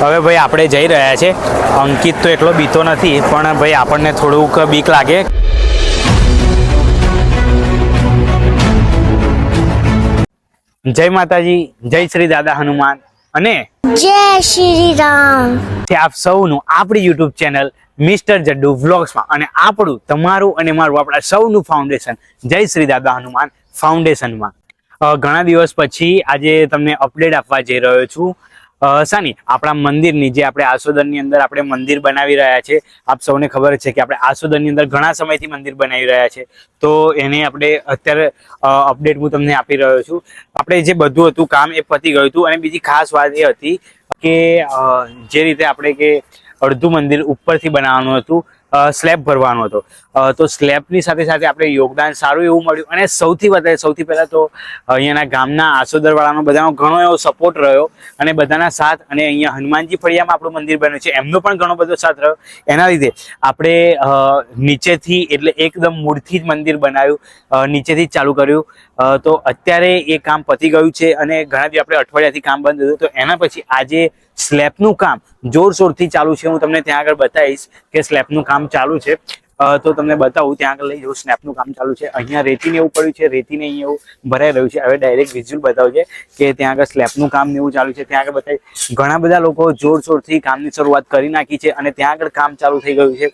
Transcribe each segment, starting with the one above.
હવે ભાઈ આપણે જઈ રહ્યા છે. અંકિત તો એટલો બીતો નથી પણ ભાઈ આપણને થોડુંક બીક લાગે. જય માતાજી જય શ્રી દાદા હનુમાન. અને જય શ્રી રામ. આપ સૌનું આપણી યુટ્યુબ ચેનલ મિસ્ટર જડ્ડુ વ્લોગ્સમાં. અને આપણું તમારું અને મારું આપણા સૌનું ફાઉન્ડેશન જય શ્રી દાદા હનુમાન ફાઉન્ડેશનમાં ઘણા દિવસ પછી આજે તમને અપડેટ આપવા જઈ રહ્યો છું. સાની આપણા મંદિરની જે આપણે આસોદનની અંદર આપણે મંદિર બનાવી રહ્યા છે, આપ સૌને ખબર છે કે આપણે આસોદનની અંદર ઘણા સમયથી મંદિર બનાવી રહ્યા છે. તો એને આપણે અત્યારે અપડેટ હું તમને આપી રહ્યો છું. આપણે જે બધું હતું, કામ એ પતી ગયું હતું અને બીજી ખાસ વાત એ હતી કે જે રીતે આપણે કે અડધું મંદિર ઉપરથી બનાવવાનું હતું સ્લેબ ભરવાનો હતો. તો સ્લેબની સાથે સાથે આપણે યોગદાન સારું એવું મળ્યું. અને સૌથી વધારે, સૌથી પહેલાં તો અહીંયાના ગામના આસોદરવાળાનો બધાનો ઘણો એવો સપોર્ટ રહ્યો. અને બધાના સાથ, અને અહીંયા હનુમાનજી ફળિયામાં આપણું મંદિર બન્યું છે. એમનો પણ ઘણો બધો સાથ રહ્યો. એના લીધે આપણે નીચેથી એટલે એકદમ મૂળથી જ મંદિર બનાવ્યું. નીચેથી જ ચાલુ કર્યું. તો અત્યારે એ કામ પતી ગયું છે અને ઘણા બી આપણે અઠવાડિયાથી કામ બંધ હતું તો એના પછી આજે સ્લેબનું કામ જોરશોરથી ચાલુ છે. હું તમને ત્યાં આગળ બતાવીશ કે સ્લેબનું કામ ચાલુ છે. તો તમને બતાવું, ત્યાં આગળ લઈ જવું સ્નેપનું કામ ચાલુ છે. અહીંયા રેતીને એવું પડ્યું છે. રેતીને અહીંયા એવું ભરાઈ રહ્યું છે. હવે ડાયરેક્ટ વિઝ્યુઅલ છે કે ત્યાં આગળ સ્લેબનું કામ ને એવું ચાલુ છે. ત્યાં આગળ બતાવી ઘણા બધા લોકો જોરશોરથી કામની શરૂઆત કરી નાખી છે અને ત્યાં આગળ કામ ચાલુ થઈ ગયું છે.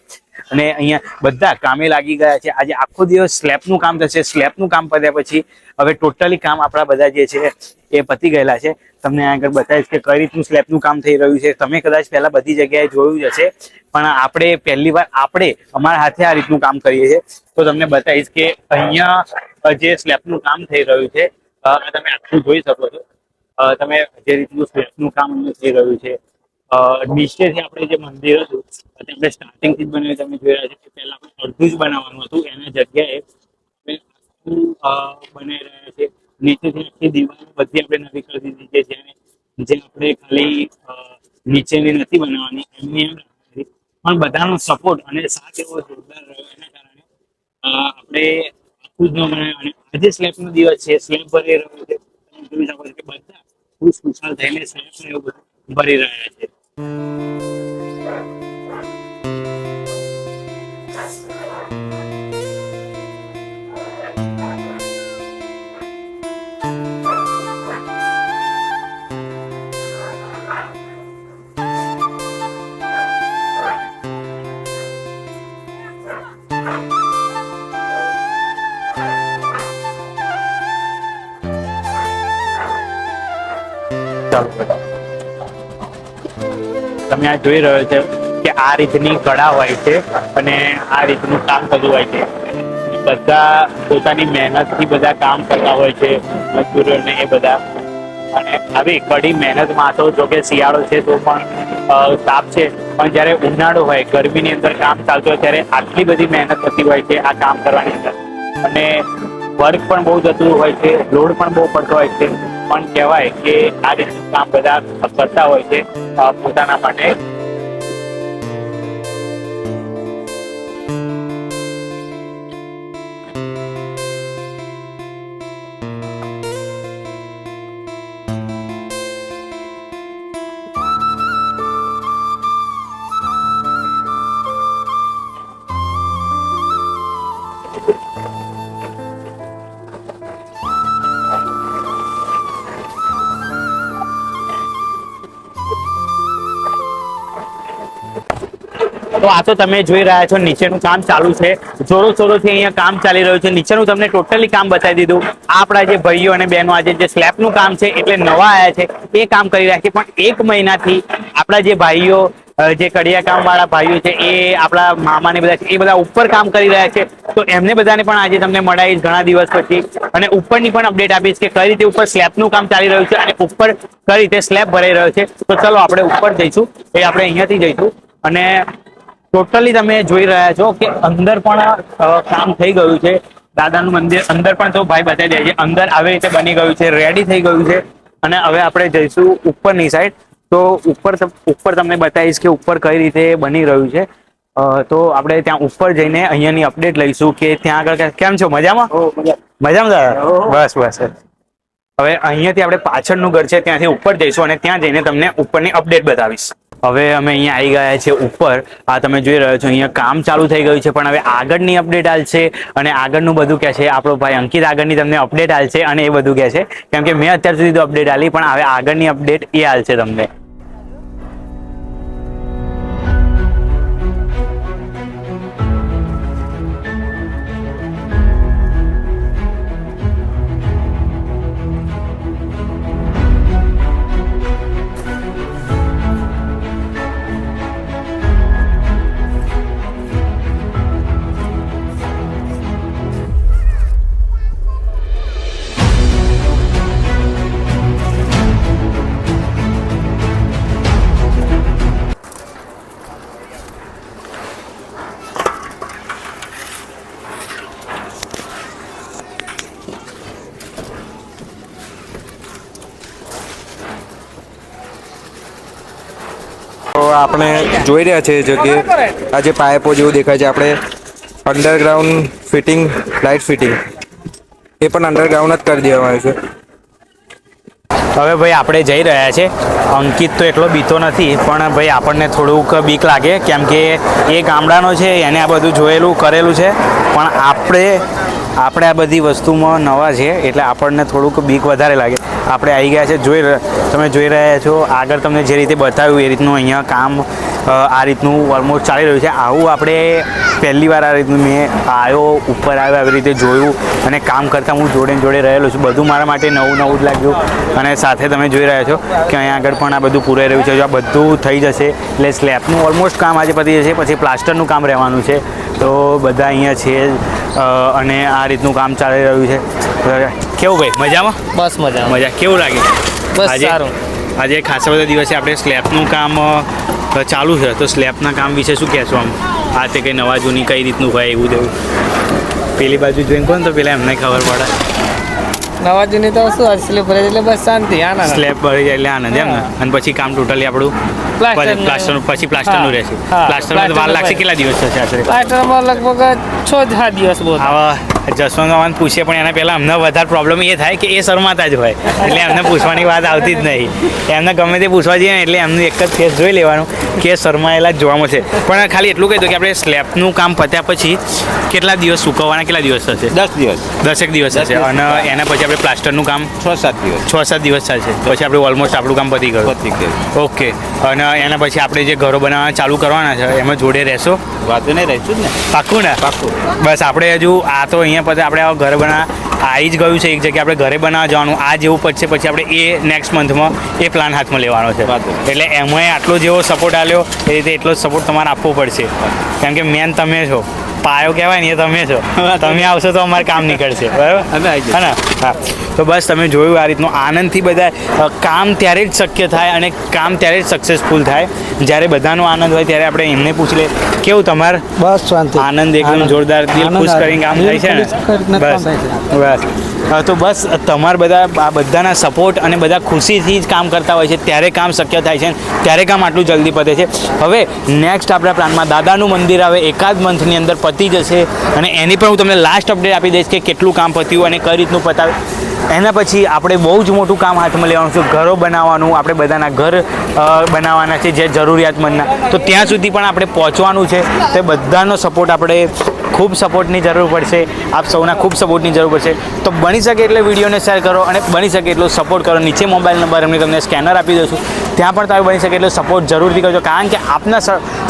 અને અહીંયા બધા કામે લાગી ગયા છે. આજે આખો દિવસ સ્લેબનું કામ થશે. સ્લેબનું કામ પત્યા પછી હવે ટોટલી કામ આપણા બધા જે છે એ પતી ગયેલા છે. તમને આગળ બતાવીશ કે કઈ રીતનું સ્લેબનું કામ થઈ રહ્યું છે. તમે કદાચ પહેલા બધી જગ્યાએ જોયું જ હશે, પણ આપણે પહેલી વાર આપણે અમારા હાથે આ રીતનું કામ કરીએ છીએ. તો તમને બતાવીશ કે અહીંયા જે સ્લેબનું કામ થઈ રહ્યું છે તમે આખું જોઈ શકો છો. તમે જે રીતનું સ્લેબનું કામ થઈ રહ્યું છે નીચેથી આપણે જે મંદિર હતું આપણે સ્ટાર્ટિંગથી જ બનાવી તમે જોઈ રહ્યા છો કે પહેલા આપણે અડધું જ બનાવવાનું હતું. એના જગ્યાએ આપણે બનાવી રહ્યા છે નીચેથી આખી દિવાલ બધી આપણે નવી કરી દીધી છે. જેને, જે આપણે ખાલી નીચેની નથી બનાવવાની, એમની એમ પણ બધાનો સપોર્ટ અને સાથ એવો જોરદાર રહ્યો. એના કારણે આપણે આખું જ ન બનાવ્યું. અને આજે સ્લેબનો દિવસ છે. સ્લેબ ભરી રહ્યો છે. તમે જોઈ શકો છો કે બધા ખુશ ખુશાલ થઈને સ્લેબ એવું બધું ભરી રહ્યા છે. ચાલો તમે આ જોઈ રહ્યો છે કે આ રીતની કળા હોય છે અને આ રીતનું કામ થતું હોય છે. બધા પોતાની મહેનતથી બધા કામ કરતા હોય છે મજદૂરોને એ બધા. અને આવી કડી મહેનતમાં તો જો કે શિયાળો છે તો પણ સાફ છે. પણ જ્યારે ઉનાળો હોય, ગરમીની અંદર કામ ચાલતું હોય, ત્યારે આટલી બધી મહેનત થતી હોય છે આ કામ કરવાની અંદર. અને વર્ક પણ બહુ જતું હોય છે લોડ પણ બહુ પડતો હોય છે. પણ કહેવાય કે આ રીતનું કામ બધા કરતા હોય છે પોતાના માટે. તો આ તો તમે જોઈ રહ્યા છો, નીચેનું કામ ચાલુ છે. જોરો જોરોથી અહીંયા કામ ચાલી રહ્યું છે. નીચેનું તમને ટોટલી કામ બતાવી દીધું. આપણા જે ભાઈઓ અને બહેનો આજે જે સ્લેબનું કામ છે, એટલે નવા આવ્યા છે, એ કામ કરી રહ્યા છે. પણ એક મહિનાથી આપણા જે ભાઈઓ જે કડિયા કામ વાળા ભાઈઓ છે, એ આપણા મામા ને બધા છે, એ બધા ઉપર કામ કરી રહ્યા છે. તો એમને બધાને પણ આજે તમને મળાવીશ ઘણા દિવસ પછી. અને ઉપરની પણ અપડેટ આપીશ કે કઈ રીતે ઉપર સ્લેબનું કામ ચાલી રહ્યું છે અને ઉપર કઈ રીતે સ્લેબ ભરાઈ રહ્યો છે. તો ચલો આપણે ઉપર જઈશું. એ આપણે અહીંયાથી જઈશું. અને ટોટલી તમે જોઈ રહ્યા છો કે અંદર પણ કામ થઈ ગયું છે. દાદાનું મંદિર અંદર પણ તો ભાઈ બતાવી દે છે અંદર આવી રીતે બની ગયું છે રેડી થઈ ગયું છે. અને હવે આપણે જઈશું ઉપરની સાઈડ તો ઉપર ઉપર તમને બતાવીશ કે ઉપર કઈ રીતે બની રહ્યું છે. તો આપણે ત્યાં ઉપર જઈને અહીંયાની અપડેટ લઈશું કે ત્યાં આગળ કેમ છો? મજામાં? મજામાં દાદા? બસ બસ હવે અહીંયાથી આપણે પાછળનું ઘર છે ત્યાંથી ઉપર જઈશું અને ત્યાં જઈને તમને ઉપરની અપડેટ બતાવીશ. હવે અમે અહીંયા આવી ગયા છે ઉપર. આ તમે જોઈ રહ્યો છો, અહીંયા કામ ચાલુ થઈ ગયું છે, પણ હવે આગળની અપડેટ હાલશે અને આગળનું બધું કહે છે, આપણો ભાઈ અંકિત આગળની તમને અપડેટ હાલશે અને એ બધું કહે છે. કેમ કે મેં અત્યાર સુધી તો અપડેટ હાલી, પણ હવે આગળની અપડેટ એ હાલશે તમને. આપણે જોઈ રહ્યા છે જગ્યાએ આ જે પાઇપો જેવું દેખાય છે, આપણે અંડરગ્રાઉન્ડ ફિટિંગ લાઇટ ફિટિંગ એ પણ અંડરગ્રાઉન્ડ જ કરી દેવામાં આવ્યું છે. હવે ભાઈ આપણે જઈ રહ્યા છે અંકિત તો એટલો બીતો નથી, પણ ભાઈ આપણને થોડુંક બીક લાગે, કેમ કે એ ગામડાનો છે, એને આ બધું જોયેલું, કરેલું છે, પણ આપણે આપણે આ બધી વસ્તુમાં નવા છે એટલે આપણને થોડુંક બીક વધારે લાગે. આપણે આવી ગયા છે. જોઈ તમે જોઈ રહ્યા છો, આગળ તમને જે રીતે બતાવ્યું એ રીતનું અહીંયા કામ આ રીતનું ઓલમોસ્ટ ચાલી રહ્યું છે. આવું આપણે પહેલી વાર આ રીતનું મેં આવ્યો ઉપર આવ્યો, આવી રીતે જોયું અને કામ કરતાં હું જોડે જોડે રહેલો છું. બધું મારા માટે નવું નવું જ લાગ્યું અને સાથે તમે જોઈ રહ્યા છો કે અહીંયા આગળ પણ આ બધું પૂરાઈ રહ્યું છે. જો આ બધું થઈ જશે એટલે સ્લેબનું ઓલમોસ્ટ કામ આજે પતી જશે. પછી પ્લાસ્ટરનું કામ રહેવાનું છે. તો બધા અહીંયા છે. અને આ રીતનું કામ ચાલી રહ્યું છે. કેવું ભાઈ મજામાં? બસ મજા મજા કેવું લાગે? બસ આજે સારું. આજે ખાસા બધા દિવસે આપણે સ્લેબનું કામ ચાલુ છે. તો સ્લેબના કામ વિશે શું કહેશો આમ? આ તે કંઈ નવા જૂની કઈ રીતનું હોય એવું તેવું? પેલી બાજુ જોઈને કોણ તો પેલા એમને ખબર પડે. નવા જૂની તો શું હસલી ભરે એટલે બસ શાંતિ આનંદ સ્લેબ ભરી જાય એટલે આનંદ એમ ને? અને પછી કામ ટોટલી આપણું. પ્લાસ્ટર પછી પ્લાસ્ટરનું નું રહેશે. પ્લાસ્ટર પ્લાસ્ટરમાં વાર લાગશે કેટલા દિવસ થશે આશરે? પ્લાસ્ટરમાં લગભગ છ જ સાત દિવસ બહુ થાય. આવા જસવંત મામાને પૂછીએ પણ એના પહેલાં અમને વધારે પ્રોબ્લેમ એ થાય કે એ શરમાતા જ હોય. એટલે એમને પૂછવાની વાત આવતી જ નહીં. એમને ગમે તે પૂછવા જઈએ ને એટલે એમનું એક જ ફેસ જોઈ લેવાનું કે શરમાયેલા જ જોવા મળશે પણ ખાલી એટલું કહી દો કે આપણે સ્લેબનું કામ પત્યા પછી કેટલા દિવસ સુકવવાના કેટલા દિવસ થશે? દસ દિવસ. દસેક દિવસ થશે. અને એના પછી આપણે પ્લાસ્ટરનું કામ છ સાત દિવસ. છ સાત દિવસ થશે પછી આપણે ઓલમોસ્ટ આપણું કામ પતી ગયું. પતી ગયું. ઓકે. અને એના પછી આપણે જે ઘરો બનાવવાના ચાલુ કરવાના છે એમાં જોડે રહેશો? વાંધો નહીં રહીશું જ ને. પાક્કું ને? પાક્કું. બસ આપણે હજુ આ તો અહીંયા પછી આપણે આ ઘર બના આવી જ ગયું છે એક જગ્યાએ આપણે ઘરે બનાવવા જવાનું. આ જેવું પડશે પછી આપણે એ નેક્સ્ટ મંથમાં એ પ્લાન હાથમાં લેવાનો છે. એટલે એમાંય આટલો જેવો સપોર્ટ આવ્યો એ રીતે એટલો જ સપોર્ટ તમારે આપવો પડશે. કેમ કે મેન તમે છો. પાયો કહેવાય ને એ તમે છો. તમે આવશો તો અમારે કામ નીકળશે. બરાબર? હા ને? હા. તો બસ તમે જોયું આ રીતનું આનંદથી બધા કામ ત્યારે જ શક્ય થાય અને કામ ત્યારે જ સક્સેસફુલ થાય. જ્યારે બધાનો આનંદ હોય ત્યારે આપણે એમને પૂછી લે કેવું તમારે? બસ શાંતિ. આનંદ એકદમ જોરદાર દિલ ખુશ કરીને કામ થાય છે ને? બસ. બસ. તો બસ, તમારા બધા, આ બધાના સપોર્ટ અને બધા ખુશીથી જ કામ કરતા હોય છે, ત્યારે કામ શક્ય થાય છે, ત્યારે કામ આટલું જલ્દી પતે છે. હવે નેક્સ્ટ આપણા પ્લાનમાં દાદાનું મંદિર આવે, એકાદ મંથની અંદર પતી જશે, અને એની પણ હું તમને લાસ્ટ અપડેટ આપી દઈશ કે કેટલું કામ પત્યું અને કઈ રીતનું પતાવે. એના પછી આપણે બહુ જ મોટું કામ હાથમાં લેવાનું છે, ઘરો બનાવવાનું, આપણે બધાના ઘર બનાવવાના છે, જે જરૂરિયાતમંદના. તો ત્યાં સુધી પણ આપણે પહોંચવાનું છે, તે બધાનો સપોર્ટ આપણે ખૂબ સપોર્ટની જરૂર પડશે. આપ સૌના ખૂબ સપોર્ટની જરૂર પડશે. તો બની શકે એટલે વિડીયોને શેર કરો અને બની શકે એટલો સપોર્ટ કરો. નીચે મોબાઈલ નંબર એમને તમને સ્કેનર આપી દઉં છું. ત્યાં પણ તમે બની શકે એટલો સપોર્ટ જરૂરથી કરજો. કારણ કે આપના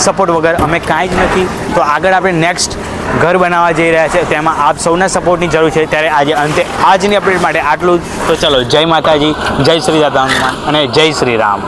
સપોર્ટ વગર અમે કાંઈ જ નથી. તો આગળ આપણે નેક્સ્ટ ઘર બનાવવા જઈ રહ્યા છે. તેમાં આપ સૌના સપોર્ટની જરૂર છે. ત્યારે આજે અંતે આજની અપડેટ માટે આટલું જ. તો ચલો, જય માતાજી, જય શ્રી દાદા અને જય શ્રી રામ.